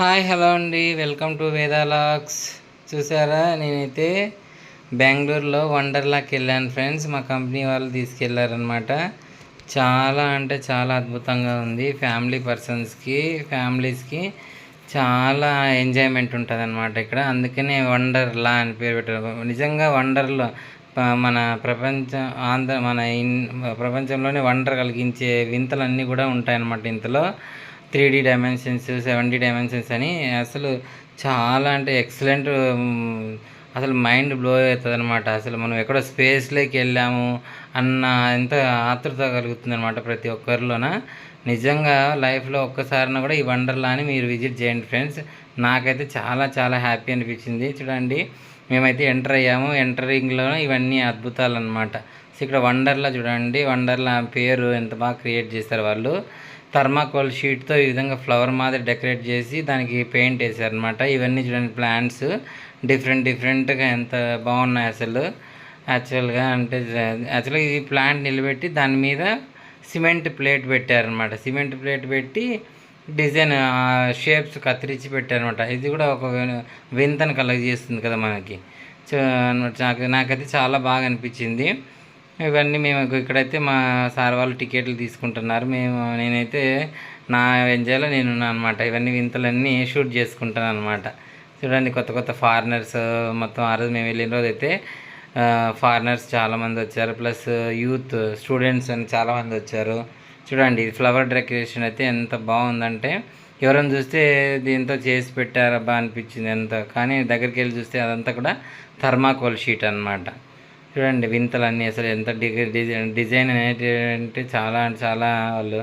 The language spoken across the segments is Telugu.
హాయ్ హలో అండి. వెల్కమ్ టు వేదాలాక్స్ చూసారా? నేనైతే బెంగళూరులో వండర్లాకి వెళ్ళాను ఫ్రెండ్స్. మా కంపెనీ వాళ్ళు తీసుకెళ్ళారనమాట చాలా అంటే చాలా అద్భుతంగా ఉంది. ఫ్యామిలీ పర్సన్స్కి ఫ్యామిలీస్కి చాలా ఎంజాయ్మెంట్ ఉంటుంది అనమాట ఇక్కడ. అందుకనే వండర్లా అని పేరు పెట్టారు. నిజంగా వండర్లో మన ప్రపంచం ఆంధ్ర మన ఇన్ ప్రపంచంలోనే వండర్ కలిగించే వింతలన్నీ కూడా ఉంటాయన్నమాట ఇంతలో. Three D dimensions seven D dimensions అని అసలు చాలా అంటే ఎక్సలెంట్ అసలు మైండ్ బ్లో అవుతుంది అనమాట అసలు మనం ఎక్కడో స్పేస్లోకి వెళ్ళాము అన్న ఎంత ఆతృత కలుగుతుంది అనమాట ప్రతి ఒక్కరిలోన. నిజంగా లైఫ్లో ఒక్కసారినా కూడా ఈ వండర్లాని మీరు విజిట్ చేయండి ఫ్రెండ్స్. నాకైతే చాలా చాలా హ్యాపీ అనిపించింది. చూడండి మేమైతే ఎంటర్ అయ్యాము. ఎంటరింగ్లో ఇవన్నీ అద్భుతాలు అనమాట సో ఇక్కడ వండర్లా చూడండి. వండర్లా పేరు ఎంత బాగా క్రియేట్ చేస్తారు వాళ్ళు. థర్మాకోల్ షీట్తో ఈ విధంగా ఫ్లవర్ మాదిరి డెకరేట్ చేసి దానికి పెయింట్ వేసారనమాట ఇవన్నీ చూడండి ప్లాంట్స్. డిఫరెంట్ డిఫరెంట్గా ఎంత బాగున్నాయి అసలు. యాక్చువల్గా అంటే యాక్చువల్గా ఈ ప్లాంట్ నిలబెట్టి దాని మీద సిమెంట్ ప్లేట్ పెట్టారనమాట సిమెంట్ ప్లేట్ పెట్టి డిజైన్ షేప్స్ కత్తిరించి పెట్టారనమాట ఇది కూడా ఒక వింతను కలగజేస్తుంది కదా మనకి. సో నాకు నాకైతే చాలా బాగా అనిపించింది. ఇవన్నీ మేము ఇక్కడైతే మా సార్ వాళ్ళు టికెట్లు తీసుకుంటున్నారు. మేము నేనైతే నా ఎంజాయ్లో నేను అనమాట ఇవన్నీ వింతలన్నీ షూట్ చేసుకుంటాను అనమాట చూడండి కొత్త కొత్త ఫారినర్స్ మొత్తం ఆ రోజు మేము వెళ్ళిన రోజు అయితే ఫారినర్స్ చాలామంది వచ్చారు. ప్లస్ యూత్ స్టూడెంట్స్ అని చాలామంది వచ్చారు. చూడండి ఇది ఫ్లవర్ డెకరేషన్ అయితే ఎంత బాగుందంటే ఎవరైనా చూస్తే దీంతో చేసి పెట్టారబ్బా అనిపించింది ఎంత కానీ దగ్గరికి వెళ్ళి చూస్తే అదంతా కూడా థర్మాకోల్ షీట్ అన్నమాట. చూడండి వింతలన్నీ అసలు ఎంత డిజైన్ డిజైన్ డిజైన్ అనేది అంటే చాలా అంటే చాలా వాళ్ళు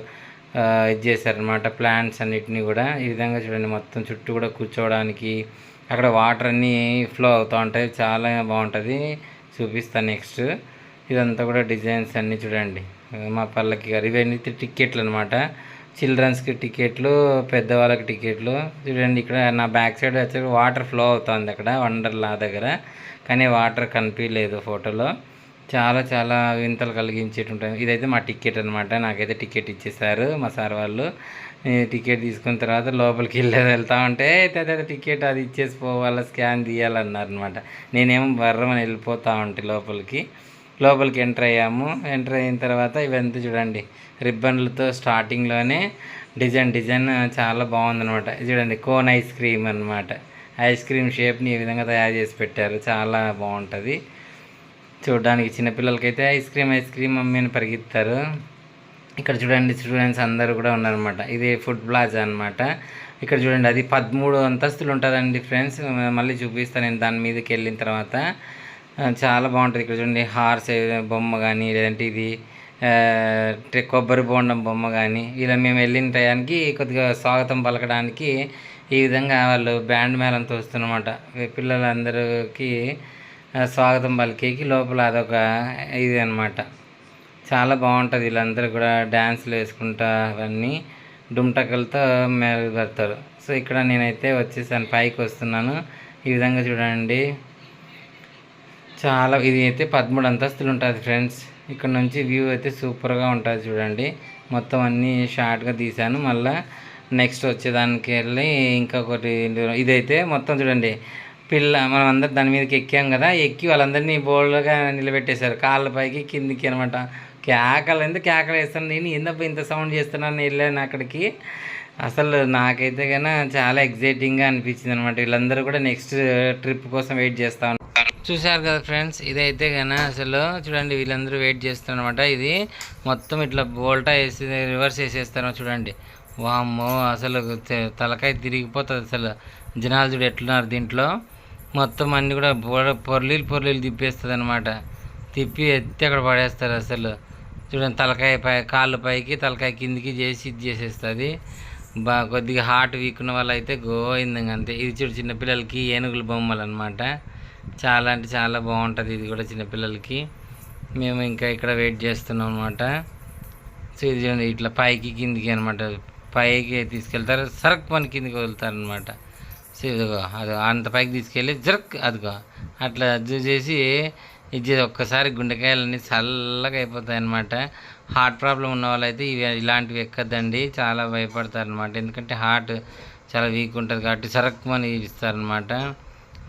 ఇది చేశారనమాట ప్లాంట్స్ అన్నిటిని కూడా. ఈ విధంగా చూడండి మొత్తం చుట్టూ కూడా కూర్చోవడానికి అక్కడ వాటర్ అన్నీ ఫ్లో అవుతూ ఉంటాయి చాలా బాగుంటుంది. చూపిస్తాను నెక్స్ట్. ఇదంతా కూడా డిజైన్స్ అన్నీ చూడండి. మా పల్లకి గారు ఇవన్నీ టికెట్లు అనమాట చిల్డ్రన్స్కి టికెట్లు పెద్దవాళ్ళకి టికెట్లు. చూడండి ఇక్కడ నా బ్యాక్ సైడ్ వచ్చి వాటర్ ఫ్లో అవుతుంది అక్కడ వండర్లా దగ్గర. కానీ వాటర్ కనిపించలేదు ఫోటోలో. చాలా చాలా వింతలు కలిగించేటుంటాయి ఇదైతే మా టికెట్ అనమాట నాకైతే టికెట్ ఇచ్చేసారు మా సార్ వాళ్ళు. టికెట్ తీసుకున్న తర్వాత లోపలికి వెళ్ళి వెళ్తా ఉంటే అయితే టికెట్ అది ఇచ్చేసి పోవాలా స్కాన్ తీయాలన్నారు అనమాట నేనేమో బర్రమని వెళ్ళిపోతా ఉంటే లోపలికి. లోపలికి ఎంటర్ అయ్యాము. ఎంటర్ అయిన తర్వాత ఇవంతా చూడండి. రిబ్బన్లతో స్టార్టింగ్లోనే డిజైన్ డిజైన్ చాలా బాగుందనమాట ఇది చూడండి కోన్ ఐస్ క్రీమ్ అన్నమాట. ఐస్ క్రీమ్ షేప్ని ఈ విధంగా తయారు చేసి పెట్టారు చాలా బాగుంటుంది. చూడడానికి చిన్నపిల్లలకైతే ice cream ice cream mummy పరిగెత్తారు. ఇక్కడ చూడండి స్టూడెంట్స్ అందరూ కూడా ఉన్నారనమాట ఇది ఫుడ్ ప్లాజా అనమాట ఇక్కడ చూడండి అది పదమూడు అంతస్తులు ఉంటుందండి ఫ్రెండ్స్. మళ్ళీ చూపిస్తాను నేను దాని మీదకి వెళ్ళిన తర్వాత. చాలా బాగుంటుంది. ఇక్కడ చూడండి హార్స్ బొమ్మ కానీ లేదంటే ఇది కొబ్బరి బోండం బొమ్మ కానీ ఇలా మేము వెళ్ళిన టయానికి కొద్దిగా స్వాగతం పలకడానికి ఈ విధంగా వాళ్ళు బ్యాండ్ మేళంతో వస్తున్నమాట పిల్లలందరికీ స్వాగతం పలికేకి లోపల అదొక ఇది అనమాట చాలా బాగుంటుంది. వీళ్ళందరూ కూడా డ్యాన్స్లు వేసుకుంటా అవన్నీ డుమ్టకలతో మెరుగు పెడతారు. సో ఇక్కడ నేనైతే వచ్చేసాను. పైకి వస్తున్నాను. ఈ విధంగా చూడండి. చాలా ఇది అయితే పదమూడు అంతస్తులు ఉంటుంది ఫ్రెండ్స్. ఇక్కడ నుంచి వ్యూ అయితే సూపర్గా ఉంటుంది చూడండి. మొత్తం అన్నీ షార్ట్గా తీశాను. మళ్ళీ నెక్స్ట్ వచ్చేదానికి వెళ్ళి ఇంకొకటి ఇదైతే మొత్తం చూడండి. పిల్ల మనం అందరు దాని మీదకి ఎక్కాం కదా ఎక్కి వాళ్ళందరినీ బోల్డ్గా నిలబెట్టేశారు. కాళ్ళ పైకి కిందికి అనమాట. కేకలు ఎందుకు కేకలు వేస్తాను నేను? ఎందుకు ఇంత సౌండ్ చేస్తున్నాను? వెళ్ళాను అక్కడికి. అసలు నాకైతే కన్నా చాలా ఎగ్జైటింగ్గా అనిపించింది అనమాట. వీళ్ళందరూ కూడా నెక్స్ట్ ట్రిప్ కోసం వెయిట్ చేస్తూ చూశారు కదా ఫ్రెండ్స్ ఇదైతే కానీ అసలు చూడండి వీళ్ళందరూ వెయిట్ చేస్తున్నారు అనమాట ఇది మొత్తం ఇట్లా బోల్టా వేసి రివర్స్ వేసేస్తారు చూడండి. వామ్మో అసలు తలకాయ తిరిగిపోతుంది అసలు. జనాలు చూడు ఎట్లున్నారు దీంట్లో. మొత్తం అన్ని కూడా బోడ పొర్లీలు పొర్లీలు తిప్పేస్తుంది అనమాట తిప్పి ఎత్తి అక్కడ పడేస్తారు అసలు. చూడండి తలకాయ పై కాళ్ళు పైకి తలకాయ కిందికి చేసి ఇది చేసేస్తుంది. బా కొద్దిగా హార్ట్ వీక్ ఉన్న వాళ్ళు అయితే గోయింది అంతే. ఇది చూడు చిన్నపిల్లలకి ఏనుగుల బొమ్మలు అనమాట చాలా అంటే చాలా బాగుంటుంది ఇది కూడా చిన్నపిల్లలకి మేము ఇంకా ఇక్కడ వెయిట్ చేస్తున్నాం అనమాట సో ఇది చూడండి ఇట్లా పైకి కిందికి అనమాట పైకి తీసుకెళ్తారు సరక్ పని కిందికి వదులుతారనమాట సో ఇదిగో అది అంత పైకి తీసుకెళ్ళి జరక్ అదిగో అట్లా అడ్జస్ట్ చేసి ఇది ఒక్కసారి గుండెకాయలన్నీ చల్లగా అయిపోతాయి అనమాట హార్ట్ ప్రాబ్లం ఉన్న వాళ్ళైతే ఇవి ఇలాంటివి ఎక్కద్దండి చాలా భయపడతారు అనమాట ఎందుకంటే హార్ట్ చాలా వీక్ ఉంటుంది కాబట్టి సరక్కుమని ఇస్తారనమాట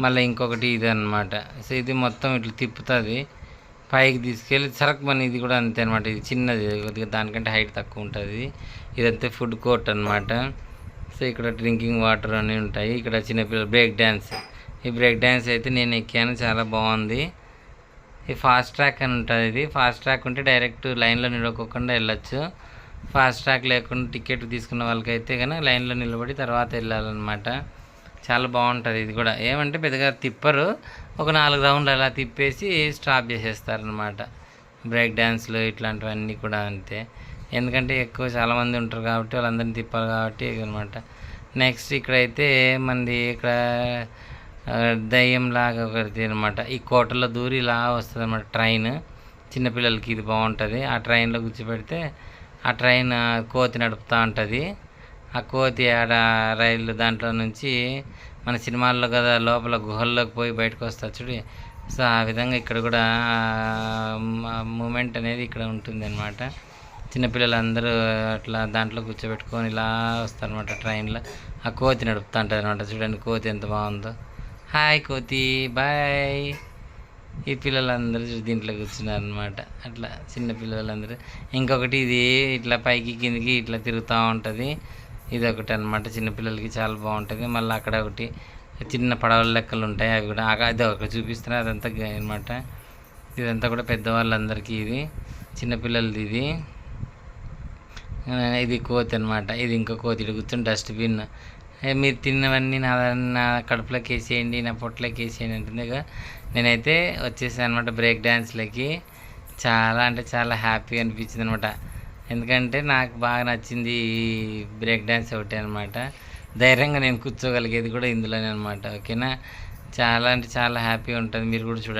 మళ్ళీ ఇంకొకటి ఇది అనమాట సో ఇది మొత్తం ఇట్లా తిప్పుతుంది. పైకి తీసుకెళ్ళి సరక్కుమని ఇది కూడా అంతే అనమాట ఇది చిన్నది కొద్దిగా దానికంటే హైట్ తక్కువ ఉంటుంది. ఇదంతే ఫుడ్ కోర్ట్ అనమాట సో ఇక్కడ డ్రింకింగ్ వాటర్ అని ఉంటాయి. ఇక్కడ చిన్నపిల్లలు బ్రేక్ డ్యాన్స్ ఈ బ్రేక్ డ్యాన్స్ అయితే నేను ఎక్కాను. చాలా బాగుంది. ఈ ఫాస్ట్ ట్రాక్ అని ఉంటుంది ఇది. ఫాస్ట్ ట్రాక్ ఉంటే డైరెక్ట్ లైన్లో నిలవకోకుండా వెళ్ళొచ్చు. ఫాస్ట్ ట్రాక్ లేకుండా టికెట్ తీసుకున్న వాళ్ళకైతే కనుక లైన్లో నిలబడి తర్వాత వెళ్ళాలన్నమాట. చాలా బాగుంటుంది ఇది కూడా. ఏమంటే పెద్దగా తిప్పరు. ఒక నాలుగు రౌండ్లు అలా తిప్పేసి స్టాప్ చేసేస్తారనమాట బ్రేక్ డ్యాన్స్లు ఇట్లాంటివన్నీ కూడా అంతే. ఎందుకంటే ఎక్కువ చాలామంది ఉంటారు కాబట్టి వాళ్ళందరినీ తిప్పాలి కాబట్టి అనమాట నెక్స్ట్ ఇక్కడైతే మనది ఇక్కడ దయ్యం దయ్యంలాగా ఒకటి అనమాట ఈ కోటల్లో దూరి ఇలా వస్తుంది అనమాట ట్రైన్ చిన్నపిల్లలకి ఇది బాగుంటుంది. ఆ ట్రైన్లో కూర్చోబెడితే ఆ ట్రైన్ కోతి నడుపుతూ ఉంటుంది. ఆ కోతి ఆడ రైలు దాంట్లో నుంచి మన సినిమాల్లో కదా లోపల గుహల్లోకి పోయి బయటకు వస్తా చూడు. సో ఆ విధంగా ఇక్కడ కూడా మూమెంట్ అనేది ఇక్కడ ఉంటుంది అనమాట చిన్నపిల్లలందరూ అట్లా దాంట్లో కూర్చోబెట్టుకొని ఇలా వస్తారనమాట ట్రైన్లో. ఆ కోతి నడుపుతా ఉంటుంది అనమాట చూడండి కోతి ఎంత బాగుందో. హాయ్ కోతి బాయ్. ఈ పిల్లలందరూ చూ- దీంట్లో కూర్చున్నారు అనమాట అట్లా చిన్న పిల్లలందరూ. ఇంకొకటి ఇది ఇట్లా పైకి కిందికి ఇట్లా తిరుగుతూ ఉంటుంది. ఇది ఒకటి అనమాట చిన్నపిల్లలకి చాలా బాగుంటుంది. మళ్ళీ అక్కడ ఒకటి చిన్న పడవల లెక్కలు ఉంటాయి అవి కూడా అది ఒకటి చూపిస్తున్నారు అదంతా అనమాట ఇదంతా కూడా పెద్దవాళ్ళందరికీ ఇది. చిన్నపిల్లలది ఇది. ఇది కోతి అనమాట ఇది ఇంకో కోతి ఇటు కూర్చొని డస్ట్బిన్. మీరు తిన్నవన్నీ నా నా కడుపులోకి వేసేయండి నా పొట్టలోకి వేసేయండి అంటుంది. నేనైతే వచ్చేసాను అనమాట బ్రేక్ డ్యాన్స్లకి చాలా అంటే చాలా హ్యాపీ అనిపించింది అనమాట ఎందుకంటే నాకు బాగా నచ్చింది ఈ బ్రేక్ డ్యాన్స్ ఒకటే అనమాట ధైర్యంగా నేను కూర్చోగలిగేది కూడా ఇందులోనే అనమాట ఓకేనా? చాలా అంటే చాలా హ్యాపీ ఉంటుంది. మీరు కూడా చూడండి.